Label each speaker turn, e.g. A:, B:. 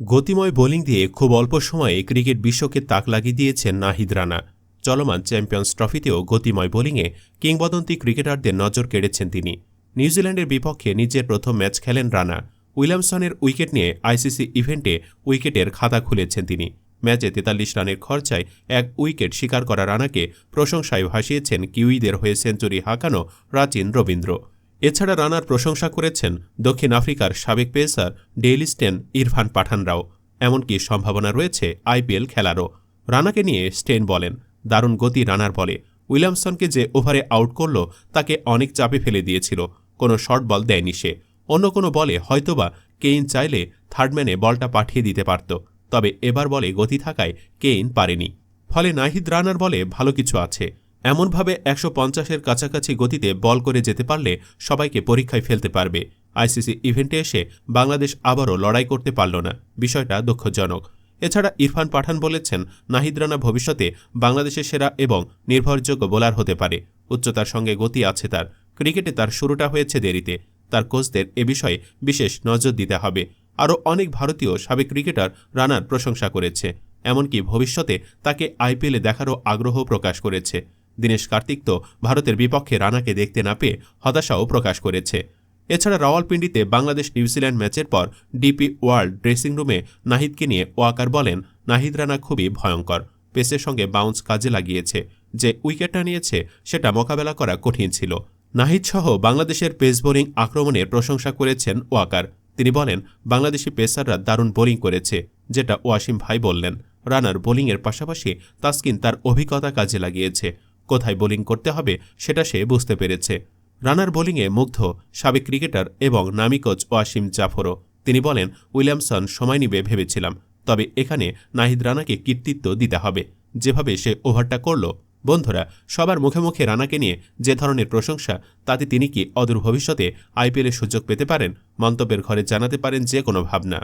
A: গতিময় bowling দিয়ে খুব অল্প সময়ে ক্রিকেট বিশ্বকে তাক লাগিয়ে দিয়েছেন নাহিদ রানা। চলমান চ্যাম্পিয়ন্স ট্রফিতেও গতিময় বোলিংয়ে কিংবদন্তি ক্রিকেটারদের নজর কেড়েছেন তিনি। নিউজিল্যান্ডের বিপক্ষে নিজের প্রথম ম্যাচ খেলেন রানা। উইলিয়ামসনের উইকেট নিয়ে আইসিসি ইভেন্টে উইকেটের খাতা খুলেছেন তিনি। ম্যাচে তেতাল্লিশ রানের খরচায় এক উইকেট শিকার করা রানাকে প্রশংসায় ভাসিয়েছেন কিউইদের হয়ে সেঞ্চুরি হাঁকানো প্রাচীন রবীন্দ্র। এছাড়া রানার প্রশংসা করেছেন দক্ষিণ আফ্রিকার সাবেক পেসার ডেইলিস্টেন ইরফান পাঠানরাও। এমনকি সম্ভাবনা রয়েছে আইপিএল খেলারও। রানাকে নিয়ে স্টেন বলেন, দারুণ গতি রানার বলে। উইলিয়ামসনকে যে ওভারে আউট করল, তাকে অনেক চাপে ফেলে দিয়েছিল। কোনো শর্ট বল দেয়নি সে। অন্য কোনো বলে হয়তোবা কেইন চাইলে থার্ডম্যানে বলটা পাঠিয়ে দিতে পারত। তবে এবার বলে গতি থাকায় কেইন পারেনি। ফলে নাহিদ রানার বলে ভালো কিছু আছে। এমনভাবে একশো পঞ্চাশের কাছাকাছি গতিতে বল করে যেতে পারলে সবাইকে পরীক্ষায় ফেলতে পারবে। আইসিসি ইভেন্টে এসে বাংলাদেশ আবারও লড়াই করতে পারল না। বিষয়টা দুঃখজনক। এছাড়া ইরফান পাঠান বলেছেন, নাহিদ রানা ভবিষ্যতে বাংলাদেশের সেরা এবং নির্ভরযোগ্য বোলার হতে পারে। উচ্চতার সঙ্গে গতি আছে তার। ক্রিকেটে তার শুরুটা হয়েছে দেরিতে। তার কোচদের এ বিষয়ে বিশেষ নজর দিতে হবে। আরও অনেক ভারতীয় সাবেক ক্রিকেটার রানার প্রশংসা করেছে। এমনকি ভবিষ্যতে তাকে আইপিএলে দেখারও আগ্রহ প্রকাশ করেছে। দীনেশ কার্তিক তো ভারতের বিপক্ষে রানাকে দেখতে না পেয়ে হতাশাও প্রকাশ করেছে। এছাড়া রাওয়ালপিন্ডিতে বাংলাদেশ নিউজিল্যান্ড ম্যাচের পর ডিপি ওয়ার্ল্ড ড্রেসিং রুমে নাহিদকে নিয়ে ওয়াকার বলেন, নাহিদ রানা খুবই ভয়ঙ্কর। পেসের সঙ্গে বাউন্স কাজে লাগিয়েছে। যে উইকেটটা নিয়েছে, সেটা মোকাবেলা করা কঠিন ছিল। নাহিদ সহ বাংলাদেশের পেস বোলিং আক্রমণের প্রশংসা করেছেন ওয়াকার। তিনি বলেন, বাংলাদেশি পেসাররা দারুণ বোলিং করেছে। যেটা ওয়াসিম ভাই বললেন। রানার বোলিংয়ের পাশাপাশি তাসকিন তার অভিজ্ঞতা কাজে লাগিয়েছে। কোথায় বোলিং করতে হবে সেটা সে বুঝতে পেরেছে। রানার বোলিংয়ে মুগ্ধ সাবেক ক্রিকেটার এবং নামি কোচ ওয়াসিম জাফরও। তিনি বলেন, উইলিয়ামসন সময় নিবে ভেবেছিলাম, তবে এখানে নাহিদ রানাকে কৃতিত্ব দিতে হবে। যেভাবে সে ওভারটা করল, বন্ধুরা, সবার মুখে মুখে রানাকে নিয়ে যে ধরনের প্রশংসা, তাতে তিনি কি অদূর ভবিষ্যতে আইপিএলে সুযোগ পেতে পারেন? মন্তব্যের ঘরে জানাতে পারেন যে কোনো ভাবনা।